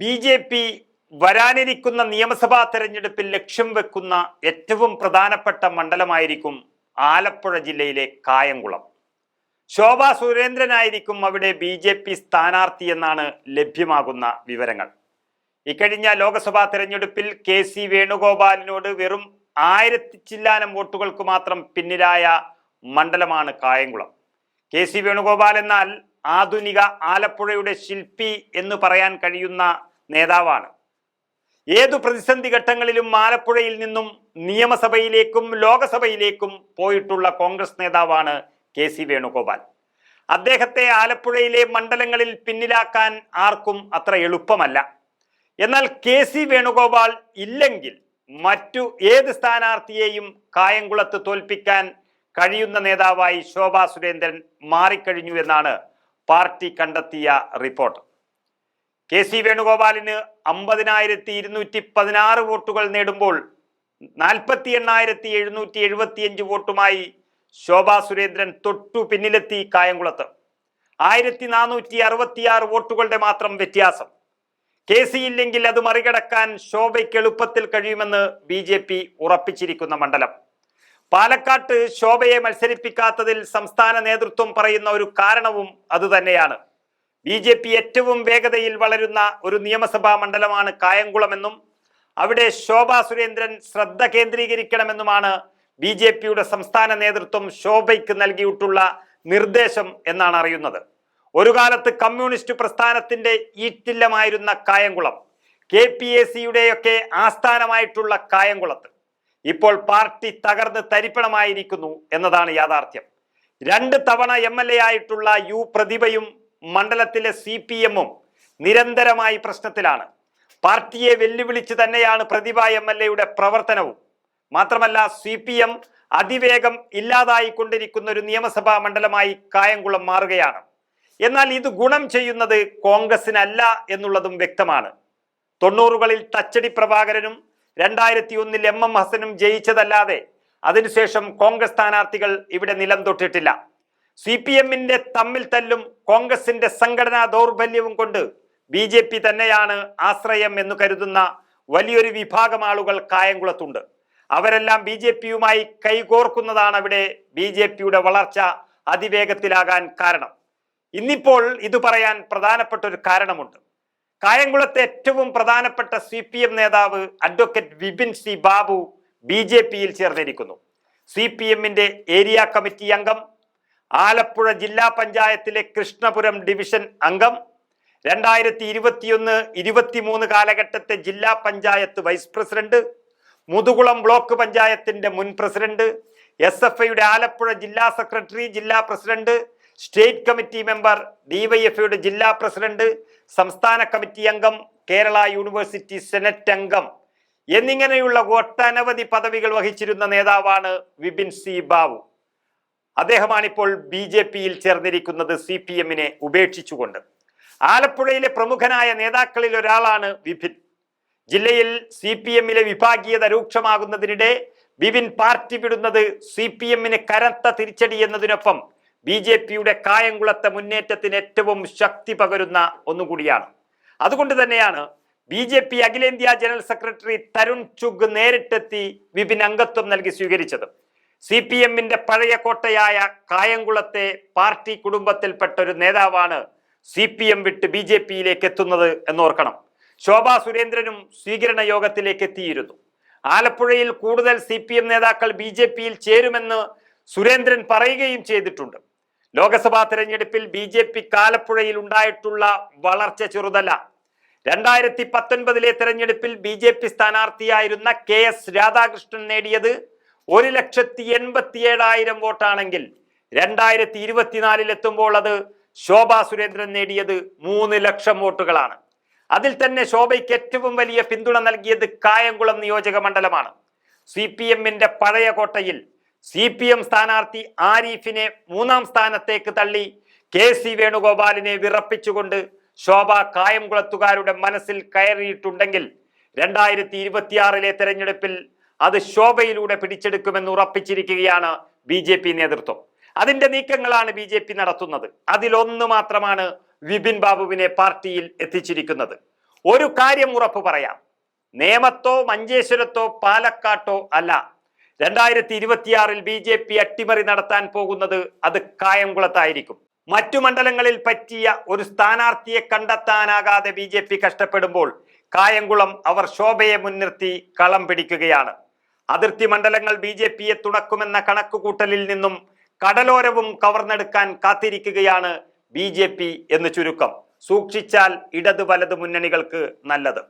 B J P വരാനിരിക്കുന്ന നിയമസഭാ തെരഞ്ഞെടുപ്പിൽ ലക്ഷ്യം വെക്കുന്ന ഏറ്റവും പ്രധാനപ്പെട്ട മണ്ഡലമായിരിക്കും ആലപ്പുഴ ജില്ലയിലെ കായംകുളം. ശോഭ സുരേന്ദ്രനായിരിക്കും അവിടെ ബി ജെ പി സ്ഥാനാർത്ഥി എന്നാണ് ലഭ്യമാകുന്ന വിവരങ്ങൾ. ഇക്കഴിഞ്ഞ ലോക്സഭാ തെരഞ്ഞെടുപ്പിൽ കെ സി വേണുഗോപാലിനോട് വെറും ആയിരത്തി ചില്ലാനം വോട്ടുകൾക്ക് മാത്രം പിന്നിലായ മണ്ഡലമാണ് കായംകുളം. കെ സി വേണുഗോപാൽ എന്നാൽ ആധുനിക ആലപ്പുഴയുടെ ശില്പി എന്ന് പറയാൻ കഴിയുന്ന നേതാവാണ്. ഏതു പ്രതിസന്ധി ഘട്ടങ്ങളിലും ആലപ്പുഴയിൽ നിന്നും നിയമസഭയിലേക്കും ലോകസഭയിലേക്കും പോയിട്ടുള്ള കോൺഗ്രസ് നേതാവാണ് കെ സി വേണുഗോപാൽ. അദ്ദേഹത്തെ ആലപ്പുഴയിലെ മണ്ഡലങ്ങളിൽ പിന്നിലാക്കാൻ ആർക്കും അത്ര എളുപ്പമല്ല. എന്നാൽ കെ സി വേണുഗോപാൽ ഇല്ലെങ്കിൽ മറ്റു ഏത് സ്ഥാനാർത്ഥിയെയും കായംകുളത്ത് തോൽപ്പിക്കാൻ കഴിയുന്ന നേതാവായി ശോഭാ സുരേന്ദ്രൻ മാറിക്കഴിഞ്ഞു എന്നാണ് പാർട്ടി കണ്ടെത്തിയ റിപ്പോർട്ട്. കെ സി വേണുഗോപാലിന് അമ്പതിനായിരത്തി ഇരുന്നൂറ്റി പതിനാറ് വോട്ടുകൾ നേടുമ്പോൾ നാൽപ്പത്തി എണ്ണായിരത്തി എഴുന്നൂറ്റി എഴുപത്തിയഞ്ച് വോട്ടുമായി ശോഭാ സുരേന്ദ്രൻ തൊട്ടു പിന്നിലെത്തി കായംകുളത്ത്. ആയിരത്തി നാനൂറ്റി അറുപത്തിയാറ് വോട്ടുകളുടെ മാത്രം വ്യത്യാസം. കെ സി ഇല്ലെങ്കിൽ അത് മറികടക്കാൻ ശോഭയ്ക്ക് എളുപ്പത്തിൽ കഴിയുമെന്ന് ബി ജെ പി ഉറപ്പിച്ചിരിക്കുന്ന മണ്ഡലം. പാലക്കാട്ട് ശോഭയെ മത്സരിപ്പിക്കാത്തതിൽ സംസ്ഥാന നേതൃത്വം പറയുന്ന ഒരു കാരണവും അതുതന്നെയാണ്. ബി ജെ പി ഏറ്റവും വേഗതയിൽ വളരുന്ന ഒരു നിയമസഭാ മണ്ഡലമാണ് കായംകുളമെന്നും അവിടെ ശോഭാ സുരേന്ദ്രൻ ശ്രദ്ധ കേന്ദ്രീകരിക്കണമെന്നുമാണ് ബി ജെ പിയുടെ സംസ്ഥാന നേതൃത്വം ശോഭയ്ക്ക് നൽകിയിട്ടുള്ള നിർദ്ദേശം എന്നാണ് അറിയുന്നത്. ഒരു കാലത്ത് കമ്മ്യൂണിസ്റ്റ് പ്രസ്ഥാനത്തിന്റെ ഈറ്റില്ലമായിരുന്ന കായംകുളം കെ പി എ സിയുടെയൊക്കെ ആസ്ഥാനമായിട്ടുള്ള കായംകുളത്ത് ഇപ്പോൾ പാർട്ടി തകർന്ന് തരിപ്പണമായിരിക്കുന്നു എന്നതാണ് യാഥാർത്ഥ്യം. രണ്ട് തവണ എം എൽ എ ആയിട്ടുള്ള യു പ്രതിഭയും മണ്ഡലത്തിലെ സി പി എമ്മും നിരന്തരമായി പ്രശ്നത്തിലാണ്. പാർട്ടിയെ വെല്ലുവിളിച്ച് തന്നെയാണ് പ്രതിഭ എം എൽ എയുടെ പ്രവർത്തനവും. മാത്രമല്ല സി പി എം അതിവേഗം ഇല്ലാതായിക്കൊണ്ടിരിക്കുന്ന ഒരു നിയമസഭാ മണ്ഡലമായി കായംകുളം മാറുകയാണ്. എന്നാൽ ഇത് ഗുണം ചെയ്യുന്നത് കോൺഗ്രസിനല്ല എന്നുള്ളതും വ്യക്തമാണ്. തൊണ്ണൂറുകളിൽ തച്ചടി പ്രഭാകരനും രണ്ടായിരത്തി ഒന്നിൽ എം എം ഹസനും ജയിച്ചതല്ലാതെ അതിനുശേഷം കോൺഗ്രസ് സ്ഥാനാർത്ഥികൾ ഇവിടെ നിലം തൊട്ടിട്ടില്ല. സി പി എമ്മിന്റെ തമ്മിൽ തല്ലും കോൺഗ്രസിന്റെ സംഘടനാ ദൗർബല്യവും കൊണ്ട് ബി ജെ പി തന്നെയാണ് ആശ്രയം എന്ന് കരുതുന്ന വലിയൊരു വിഭാഗം ആളുകൾ കായംകുളത്തുണ്ട്. അവരെല്ലാം ബി ജെ പിയുമായി കൈകോർക്കുന്നതാണ് അവിടെ ബി ജെ പിയുടെ വളർച്ച അതിവേഗത്തിലാകാൻ കാരണം. ഇന്നിപ്പോൾ ഇത് പറയാൻ പ്രധാനപ്പെട്ട ഒരു കാരണമുണ്ട്. കായംകുളത്തെ ഏറ്റവും പ്രധാനപ്പെട്ട സി പി എം നേതാവ് advocate Vipin C Babu B J പിയിൽ ചേർന്നിരിക്കുന്നു. സി പി എമ്മിന്റെ ഏരിയ കമ്മിറ്റി അംഗം ആലപ്പുഴ ജില്ലാ പഞ്ചായത്തിലെ കൃഷ്ണപുരം ഡിവിഷൻ അംഗം. രണ്ടായിരത്തി ഇരുപത്തിയൊന്ന് ഇരുപത്തിമൂന്ന് കാലഘട്ടത്തെ ജില്ലാ panchayat vice president. Muthukulam block പഞ്ചായത്തിന്റെ മുൻ പ്രസിഡന്റ്. എസ് എഫ് ഐയുടെ ആലപ്പുഴ ജില്ലാ സെക്രട്ടറി ജില്ലാ പ്രസിഡന്റ്. സ്റ്റേറ്റ് കമ്മിറ്റി മെമ്പർ ഡിവൈഎഫ്ഐയുടെ ജില്ലാ പ്രസിഡന്റ്. സംസ്ഥാന കമ്മിറ്റി അംഗം കേരള യൂണിവേഴ്സിറ്റി സെനറ്റ് അംഗം. എന്നിങ്ങനെയുള്ള ഒട്ടനവധി പദവികൾ വഹിച്ചിരുന്ന നേതാവാണ് വിപിൻ സി ബാബു അദ്ദേഹമാണ് ഇപ്പോൾ ബി ജെ പിയിൽ ചേർന്നിരിക്കുന്നത് സി പി എമ്മിനെ ഉപേക്ഷിച്ചുകൊണ്ട്. ആലപ്പുഴയിലെ പ്രമുഖനായ നേതാക്കളിൽ ഒരാളാണ് വിപിൻ. ജില്ലയിൽ സി പി എമ്മിലെ വിഭാഗീയത രൂക്ഷമാകുന്നതിനിടെ വിപിൻ പാർട്ടി വിടുന്നത് സി പി എമ്മിന് കനത്ത തിരിച്ചടി എന്നതിനൊപ്പം ബി ജെ പിയുടെ കായംകുളത്തെ മുന്നേറ്റത്തിന് ഏറ്റവും ശക്തി പകരുന്ന ഒന്നുകൂടിയാണ്. അതുകൊണ്ട് തന്നെയാണ് ബി ജെ പി അഖിലേന്ത്യാ ജനറൽ സെക്രട്ടറി തരുൺ ചുഗ് നേരിട്ടെത്തി വിപിൻ അംഗത്വം നൽകി സ്വീകരിച്ചത്. സി പി എമ്മിന്റെ പഴയ കോട്ടയായ കായംകുളത്തെ പാർട്ടി കുടുംബത്തിൽപ്പെട്ട ഒരു നേതാവാണ് സി പി എം വിട്ട് ബി ജെ പിയിലേക്ക് എത്തുന്നത് എന്നോർക്കണം. ശോഭാ സുരേന്ദ്രനും സ്വീകരണ യോഗത്തിലേക്ക് എത്തിയിരുന്നു. ആലപ്പുഴയിൽ കൂടുതൽ സി പി എം നേതാക്കൾ ബി ജെ പിയിൽ ചേരുമെന്ന് സുരേന്ദ്രൻ പറയുകയും ചെയ്തിട്ടുണ്ട്. ലോക്സഭാ തെരഞ്ഞെടുപ്പിൽ ബി ജെ പി കാലപ്പുഴയിൽ ഉണ്ടായിട്ടുള്ള വളർച്ച ചെറുതല്ല. രണ്ടായിരത്തി പത്തൊൻപതിലെ തെരഞ്ഞെടുപ്പിൽ ബി ജെ പി സ്ഥാനാർത്ഥിയായിരുന്ന കെ എസ് രാധാകൃഷ്ണൻ നേടിയത് ഒരു ലക്ഷത്തി എൺപത്തി ഏഴായിരം വോട്ടാണെങ്കിൽ രണ്ടായിരത്തി ഇരുപത്തിനാലിൽ എത്തുമ്പോൾ അത് ശോഭാ സുരേന്ദ്രൻ നേടിയത് മൂന്ന് ലക്ഷം വോട്ടുകളാണ്. അതിൽ തന്നെ ശോഭയ്ക്ക് ഏറ്റവും വലിയ പിന്തുണ നൽകിയത് കായംകുളം നിയോജക മണ്ഡലമാണ്. സി പി എമ്മിന്റെ പഴയ കോട്ടയിൽ സി പി എം സ്ഥാനാർത്ഥി ആരിഫിനെ മൂന്നാം സ്ഥാനത്തേക്ക് തള്ളി കെ സി വേണുഗോപാലിനെ വിറപ്പിച്ചുകൊണ്ട് ശോഭ കായംകുളത്തുകാരുടെ മനസ്സിൽ കയറിയിട്ടുണ്ടെങ്കിൽ രണ്ടായിരത്തി ഇരുപത്തിയാറിലെ തെരഞ്ഞെടുപ്പിൽ അത് ശോഭയിലൂടെ പിടിച്ചെടുക്കുമെന്ന് ഉറപ്പിച്ചിരിക്കുകയാണ് ബി ജെ പി നേതൃത്വം. അതിന്റെ നീക്കങ്ങളാണ് ബി ജെ പി നടത്തുന്നത്. അതിലൊന്ന് മാത്രമാണ് വിപിൻ ബാബുവിനെ പാർട്ടിയിൽ എത്തിച്ചിരിക്കുന്നത്. ഒരു കാര്യം ഉറപ്പു പറയാം. നേമത്തോ മഞ്ചേശ്വരത്തോ പാലക്കാട്ടോ അല്ല. രണ്ടായിരത്തി ഇരുപത്തിയാറിൽ ബി ജെ പി അട്ടിമറി നടത്താൻ പോകുന്നത് അത് കായംകുളത്തായിരിക്കും. മറ്റു മണ്ഡലങ്ങളിൽ പറ്റിയ ഒരു സ്ഥാനാർത്ഥിയെ കണ്ടെത്താനാകാതെ ബി കഷ്ടപ്പെടുമ്പോൾ കായംകുളം അവർ ശോഭയെ മുൻനിർത്തി കളം പിടിക്കുകയാണ്. അതിർത്തി മണ്ഡലങ്ങൾ ബി ജെ പിയെ തുണക്കുമെന്ന കണക്കുകൂട്ടലിൽ നിന്നും കടലോരവും കവർന്നെടുക്കാൻ കാത്തിരിക്കുകയാണ് ബി എന്ന് ചുരുക്കം. സൂക്ഷിച്ചാൽ ഇടത് വലത് മുന്നണികൾക്ക് നല്ലത്.